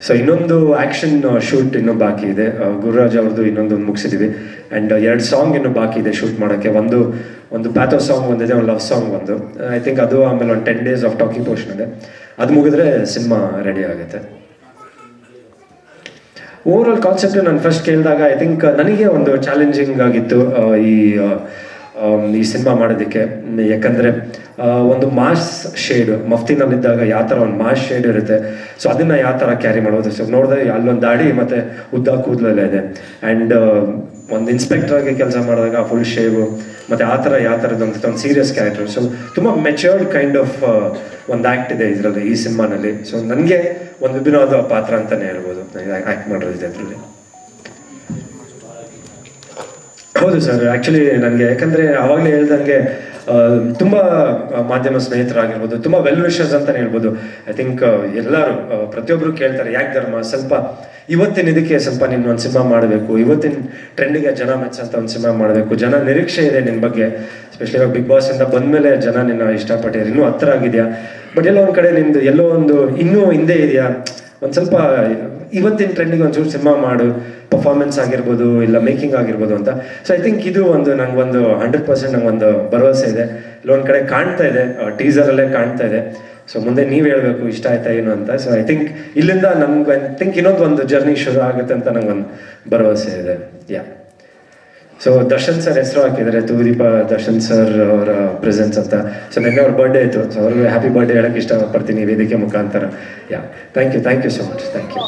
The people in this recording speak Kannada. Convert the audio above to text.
ಸೊ ಇನ್ನೊಂದು ಆಕ್ಷನ್ ಶೂಟ್ ಇನ್ನೂ ಬಾಕಿ ಇದೆ. ಆ, ಗುರುರಾಜ್ ಅವ್ರದ್ದು ಇನ್ನೊಂದು ಮುಗಿಸಿದೀವಿ. ಆ್ಯಂಡ್ ಎರಡು ಸಾಂಗ್ ಇನ್ನೂ ಬಾಕಿ ಇದೆ ಶೂಟ್ ಮಾಡೋಕ್ಕೆ. ಒಂದು ಒಂದು ಪ್ಯಾಥೋ ಸಾಂಗ್ ಒಂದಿದೆ ಒಂದು ಲವ್ ಸಾಂಗ್ ಒಂದು. ಐ ಥಿಂಕ್ ಅದು ಆಮೇಲೆ ಒಂದು ten days of talking portion ಇದೆ. ಅದು ಮುಗಿದ್ರೆ ಸಿನಿಮಾ ರೆಡಿ ಆಗುತ್ತೆ. ಓವರ್ ಆಲ್ ಕಾನ್ಸೆಪ್ಟ್ ನಾನು ಫಸ್ಟ್ ಕೇಳಿದಾಗ ಐ ಥಿಂಕ್ ನನಗೆ ಒಂದು ಚಾಲೆಂಜಿಂಗ್ ಆಗಿತ್ತು ಈ ಈ ಸಿನಿಮಾ ಮಾಡೋದಕ್ಕೆ. ಯಾಕಂದರೆ ಒಂದು ಮಾಸ್ ಶೇಡ್, ಮಫ್ತಿನಲ್ಲಿದ್ದಾಗ ಯಾವ ಥರ ಒಂದು ಮಾಸ್ ಶೇಡ್ ಇರುತ್ತೆ. ಸೊ ಅದನ್ನು ಯಾವ ಥರ ಕ್ಯಾರಿ ಮಾಡೋದು ಸೊ ನೋಡಿದ್ರೆ ಅಲ್ಲೊಂದು ದಾಡಿ ಮತ್ತು ಉದ್ದ ಕೂದಲೆಲ್ಲ ಇದೆ. ಆ್ಯಂಡ್ ಒಂದು ಇನ್ಸ್ಪೆಕ್ಟರ್ ಆಗಿ ಕೆಲಸ ಮಾಡಿದಾಗ ಫುಲ್ ಶೇವು ಮತ್ತು ಆ ಥರ ಯಾವ ಥರದ್ದು ಅಂತ ಒಂದು ಸೀರಿಯಸ್ ಕ್ಯಾರೆಕ್ಟರ್ ಸೊ ತುಂಬ ಮೆಚೂರ್ಡ್ ಕೈಂಡ್ ಆಫ್ ಒಂದು ಆ್ಯಕ್ಟ್ ಇದೆ ಇದರಲ್ಲಿ, ಈ ಸಿನಿಮಾನಲ್ಲಿ. ಸೊ ನನಗೆ ಒಂದು ವಿಭಿನ್ನವಾದ ಪಾತ್ರ ಅಂತಲೇ ಹೇಳ್ಬೋದು. ಆ್ಯಕ್ಟ್ ಮಾಡಿರೋದಿದೆ ಅದರಲ್ಲಿ ಹೌದು ಸರ್ ಆ್ಯಕ್ಚುಲಿ ನನಗೆ, ಯಾಕಂದರೆ ಆವಾಗಲೇ ಹೇಳ್ದಂಗೆ ತುಂಬ ಮಾಧ್ಯಮ ಸ್ನೇಹಿತರಾಗಿರ್ಬೋದು, ತುಂಬ ವೆಲ್ ವಿಷರ್ಸ್ ಅಂತಲೇ ಹೇಳ್ಬೋದು. ಐ ಥಿಂಕ್ ಎಲ್ಲರೂ ಪ್ರತಿಯೊಬ್ಬರು ಕೇಳ್ತಾರೆ, ಯಾಕೆ ಧರ್ಮ? ಸ್ವಲ್ಪ ಇವತ್ತಿನ ಇದಕ್ಕೆ ಸ್ವಲ್ಪ ನಿನ್ನ ಒಂದು ಸಿನಿಮಾ ಮಾಡಬೇಕು, ಇವತ್ತಿನ ಟ್ರೆಂಡಿಗೆ ಜನ ಮೆಚ್ಚಂತ ಒಂದು ಸಿನಿಮಾ ಮಾಡಬೇಕು, ಜನ ನಿರೀಕ್ಷೆ ಇದೆ ನಿನ್ನ ಬಗ್ಗೆ. ಸ್ಪೆಷಲಿ ಇವಾಗ ಬಿಗ್ ಬಾಸ್ ಇಂದ ಬಂದಮೇಲೆ ಜನ ನಿನ್ನ ಇಷ್ಟಪಟ್ಟಿದ್ದಾರೆ ಇನ್ನೂ ಹತ್ತಿರ ಆಗಿದೆಯಾ? ಬಟ್ ಎಲ್ಲೋ ಒಂದು ಕಡೆ ನಿಂದು, ಎಲ್ಲೋ ಒಂದು ಇನ್ನೂ ಹಿಂದೆ ಇದೆಯಾ? ಒಂದು ಸ್ವಲ್ಪ ಇವತ್ತಿನ ಟ್ರೆಂಡಿಗೆ ಒಂಚೂರು ಸಿನಿಮಾ ಮಾಡು ಪರ್ಫಾರ್ಮೆನ್ಸ್ ಆಗಿರ್ಬೋದು, ಇಲ್ಲ ಮೇಕಿಂಗ್ ಆಗಿರ್ಬೋದು ಅಂತ. ಸೊ ಐ ಥಿಂಕ್ ಇದು ಒಂದು ನಂಗೊಂದು ಹಂಡ್ರೆಡ್ ಪರ್ಸೆಂಟ್ ಒಂದು ಭರವಸೆ ಇದೆ. ಇಲ್ಲೊಂದು ಕಡೆ ಕಾಣ್ತಾ ಇದೆ ಟೀಸರಲ್ಲೇ ಕಾಣ್ತಾ ಇದೆ. ಸೊ ಮುಂದೆ ನೀವು ಹೇಳಬೇಕು, ಇಷ್ಟ ಆಯ್ತಾ ಏನು ಅಂತ. ಸೊ ಐ ಥಿಂಕ್ ಇಲ್ಲಿಂದ ನಮ್ಗೆ ಐ ಥಿಂಕ್ ಇನ್ನೊಂದು ಒಂದು ಜರ್ನಿ ಶುರು ಆಗುತ್ತೆ ಅಂತ ನಂಗೊಂದು ಭರವಸೆ ಇದೆ. ಯಾ ಸೊ ದರ್ಶನ್ ಸರ್ ಹೆಸರು ಹಾಕಿದ್ದಾರೆ ತೂದೀಪ ದರ್ಶನ್ ಸರ್ ಅವರ ಪ್ರೆಸೆನ್ಸ್ ಅಂತ ಸೊ ನಿನ್ನೆ ಅವ್ರ ಬರ್ಡೇ ಇತ್ತು ಸೊ ಅವ್ರಿಗೆ ಹ್ಯಾಪಿ ಬರ್ಡೇ ಹೇಳಕ್ಕೆ ಇಷ್ಟಪಡ್ತೀನಿ ವೇದಿಕೆ ಮುಖಾಂತರ yeah thank you thank you so much thank you